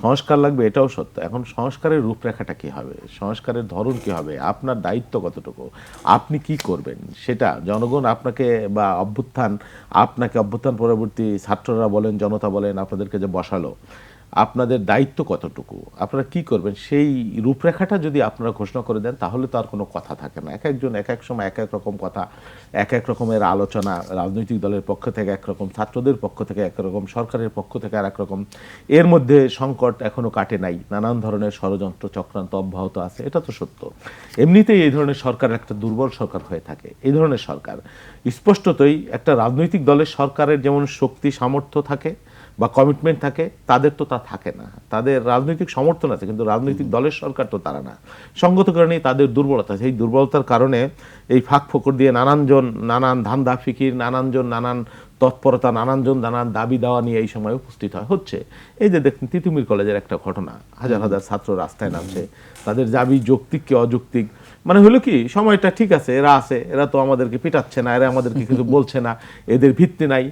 সংস্কার লাগবে এটাও সত্য। এখন সংস্কারের রূপরেখাটা কী হবে? সংস্কারের ধরন কী হবে? আপনার দায়িত্ব কতটুকু? আপনি কি করবেন? সেটা জনগণ আপনাকে বা অভ্যুত্থান, আপনাকে অভ্যুত্থান পরবর্তী ছাত্ররা বলেন, জনতা বলেন, আপনাদেরকে যে বসালো আপনাদের দায়িত্ব কতটুকু? আপনারা কি করবেন? সেই রূপরেখাটা যদি আপনারা ঘোষণা করে দেন, তাহলে তো আর কোনো কথা থাকে না। এক একজন এক এক সময় এক এক রকম কথা, এক এক রকমের আলোচনা, রাজনৈতিক দলের পক্ষ থেকে একরকম ছাত্রদের পক্ষ থেকে একরকম সরকারের পক্ষ থেকে আর একরকম এর মধ্যে সংকট এখনও কাটে নাই। নানান ধরনের ষড়যন্ত্র, চক্রান্ত অব্যাহত আছে। এটা তো সত্য। এমনিতেই এই ধরনের সরকার একটা দুর্বল সরকার হয়ে থাকে। এই ধরনের সরকার স্পষ্টতই একটা রাজনৈতিক দলের সরকারের যেমন শক্তি, সামর্থ্য থাকে বা কমিটমেন্ট থাকে তাদের তো তা থাকে না। তাদের রাজনৈতিক সমর্থন আছে কিন্তু রাজনৈতিক দলের সরকার তো তারা না। সঙ্গত কারণেই তাদের দুর্বলতা সেই দুর্বলতার কারণে এই ফাঁক ফোকর দিয়ে নানানজন নানান ধান্দা ফিকির নানানজন নানান তৎপরতা নানানজন নানান দাবি দেওয়া নিয়ে এই সময় উপস্থিত হয়। হচ্ছে এই যে দেখুন তিতুমির কলেজের একটা ঘটনা। হাজার হাজার ছাত্র রাস্তায় নামছে। তাদের দাবি যৌক্তিক কি অযৌক্তিক? মানে হলো কি সময়টা ঠিক আছে এরা আছে এরা তো আমাদেরকে পিটাচ্ছে না এরা আমাদেরকে কিছু বলছে না এদের ভিত্তি নাই।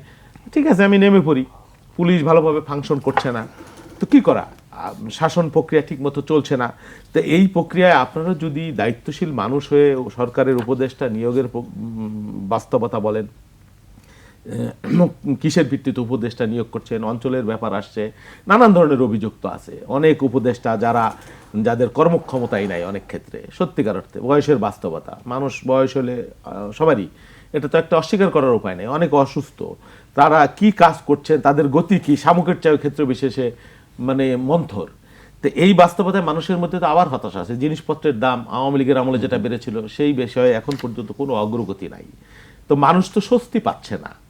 ঠিক আছে আমি নেমে পড়ি। পুলিশ ভালোভাবে ফাংশন করছে না। তো কি করা? শাসন প্রক্রিয়া ঠিকমতো চলছে না। তো এই প্রক্রিয়ায় আপনারা যদি দায়িত্বশীল মানুষ হয়ে সরকারের উপদেষ্টা নিয়োগের বাস্তবতা বলেন কিসের ভিত্তিতে উপদেষ্টা নিয়োগ করছেন, অঞ্চলের ব্যাপার আসছে, নানান ধরনের অভিযোগ তো আছে। অনেক উপদেষ্টা যারা, যাদের কর্মক্ষমতাই নাই অনেক ক্ষেত্রে, সত্যিকার অর্থে বয়সের বাস্তবতা। মানুষ বয়স হলে সবারই এটা তো একটা অস্বীকার করার উপায় নেই। অনেক অসুস্থ। তারা কি কাজ করছেন, তাদের গতি কি? শামুকের চায় ক্ষেত্র বিশেষে মানে মন্থর। তো এই বাস্তবতায় মানুষের মধ্যে তো আবার হতাশা আছে। জিনিসপত্রের দাম আওয়ামী লীগের আমলে যেটা বেড়েছিল, সেই বিষয়ে এখন পর্যন্ত কোনো অগ্রগতি নাই। তো মানুষ তো স্বস্তি পাচ্ছে না।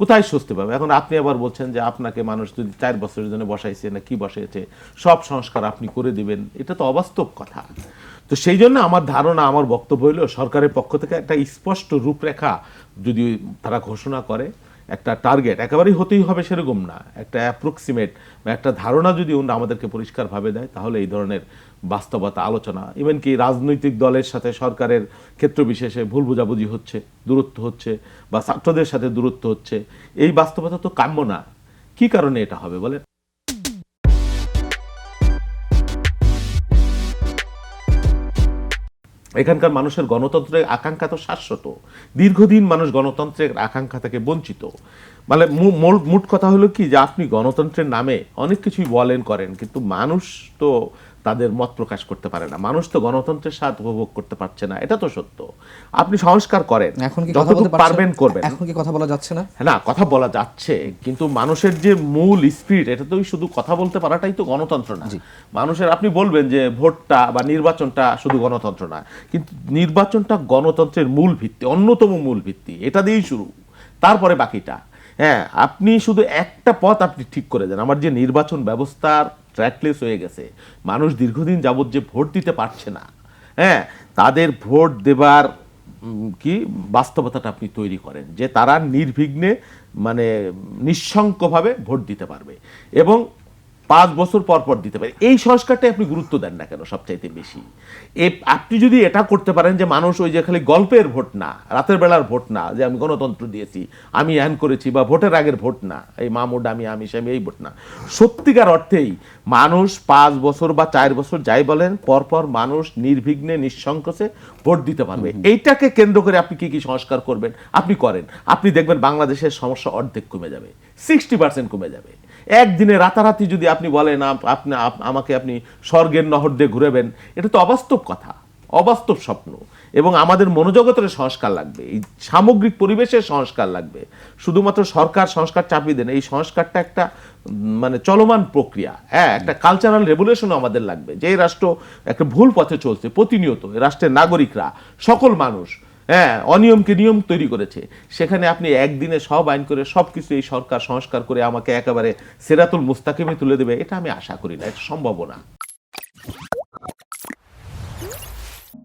কোথায় স্বস্তি পাবে? এখন আপনি আবার বলছেন যে আপনাকে মানুষ যদি চার বছরের জন্য বসাইছে না কি বসাইছে, সব সংস্কার আপনি করে দিবেন, এটা তো অবাস্তব কথা। তো সেই জন্য আমার ধারণা, আমার বক্তব্য হলো সরকারের পক্ষ থেকে একটা স্পষ্ট রূপরেখা যদি তারা ঘোষণা করে একটা টার্গেট একেবারেই হতেই হবে সেরকম না। একটা অ্যাপ্রক্সিমেট বা একটা ধারণা যদি অন্য আমাদেরকে পরিষ্কারভাবে দেয়, তাহলে এই ধরনের বাস্তবতা, আলোচনা ইভেন কি রাজনৈতিক দলের সাথে সরকারের ক্ষেত্র বিশেষে ভুল বোঝাবুঝি হচ্ছে, দূরত্ব হচ্ছে, বা ছাত্রদের সাথে দূরত্ব হচ্ছে, এই বাস্তবতা তো কাম্য না। কি কারণে এটা হবে বলেন? এখানকার মানুষের গণতন্ত্রের আকাঙ্ক্ষা তো শাশ্বত। দীর্ঘদিন মানুষ গণতন্ত্রের আকাঙ্ক্ষা থেকে বঞ্চিত। মানে মূল- মোট কথা হলো কি যে আপনি গণতন্ত্রের নামে অনেক কিছুই বলেন করেন কিন্তু মানুষ তো তাদের মত প্রকাশ করতে পারে না। মানুষ তো গণতন্ত্রের স্বাদ উপভোগ করতে পারছে না এটা তো সত্য। আপনি সংস্কার করেন এখন কি কথা বলতে পারবেন করবেন। এখন কি কথা বলা যাচ্ছে না? না কথা বলা যাচ্ছে কিন্তু মানুষের যে মূল স্পিরিট এটা তো শুধু কথা বলতে পারাটাই তো গণতন্ত্র না। মানুষের আপনি বলবেন যে ভোটটা বা নির্বাচনটা শুধু গণতন্ত্র না কিন্তু নির্বাচনটা গণতন্ত্রের মূল ভিত্তি অন্যতম মূল ভিত্তি এটা দিয়েই শুরু। তারপরে বাকিটা। হ্যাঁ আপনি শুধু একটা পথ আপনি ঠিক করে দেন। আমার যে নির্বাচন ব্যবস্থার ট্র্যাকলেস হয়ে গেছে, মানুষ দীর্ঘদিন যাবৎ যে ভোট দিতে পারছে না হ্যাঁ তাদের ভোট দেবার কি বাস্তবতাটা আপনি তৈরি করেন, যে তারা নির্বিঘ্নে মানে নিঃশঙ্কভাবে ভোট দিতে পারবে। এবং পাঁচ বছর পর পর দিতে পারে। এই সংস্কারটাই আপনি গুরুত্ব দেন না কেন সবচাইতে বেশি? এ আপনি যদি এটা করতে পারেন যে মানুষ ওই যে খালি গল্পের ভোট না রাতের বেলার ভোট না যে আমি গণতন্ত্র দিয়েছি আমি এন করেছি বা ভোটের আগের ভোট না এই মামুড আমি আমি আমি এই ভোট না। সত্যিকার অর্থেই মানুষ পাঁচ বছর বা চার বছর যাই বলেন পরপর মানুষ নির্বিঘ্নে নিঃসংকোচে ভোট দিতে পারবে। এইটাকে কেন্দ্র করে আপনি কি কি সংস্কার করবেন? আপনি করেন। আপনি দেখবেন বাংলাদেশের সমস্যা অর্ধেক কমে যাবে সিক্সটি পার্সেন্ট কমে যাবে। একদিনে রাতারাতি যদি আপনি বলেন আপনি আমাকে আপনি স্বর্গের নহর দিয়ে ঘুরেবেন, এটা তো অবাস্তব কথা, অবাস্তব স্বপ্ন। এবং আমাদের মনোজগতের সংস্কার লাগবে, এই সামগ্রিক পরিবেশের সংস্কার লাগবে। শুধুমাত্র সরকার সংস্কার চাপিয়ে দেন, এই সংস্কারটা একটা মানে চলমান প্রক্রিয়া। হ্যাঁ একটা কালচারাল রেভুলেশনও আমাদের লাগবে যে রাষ্ট্র একটা ভুল পথে চলছে, প্রতিনিয়ত রাষ্ট্রের নাগরিকরা, সকল মানুষ হ্যাঁ অনিয়মকে নিয়ম তৈরি করেছে। সেখানে আপনি একদিনে সব আইন করে সব কিছু এই সরকার সংস্কার করে আমাকে একেবারে সেরাতুল মুস্তাকিমে তুলে দেবে, এটা আমি আশা করি না, এটা সম্ভব না।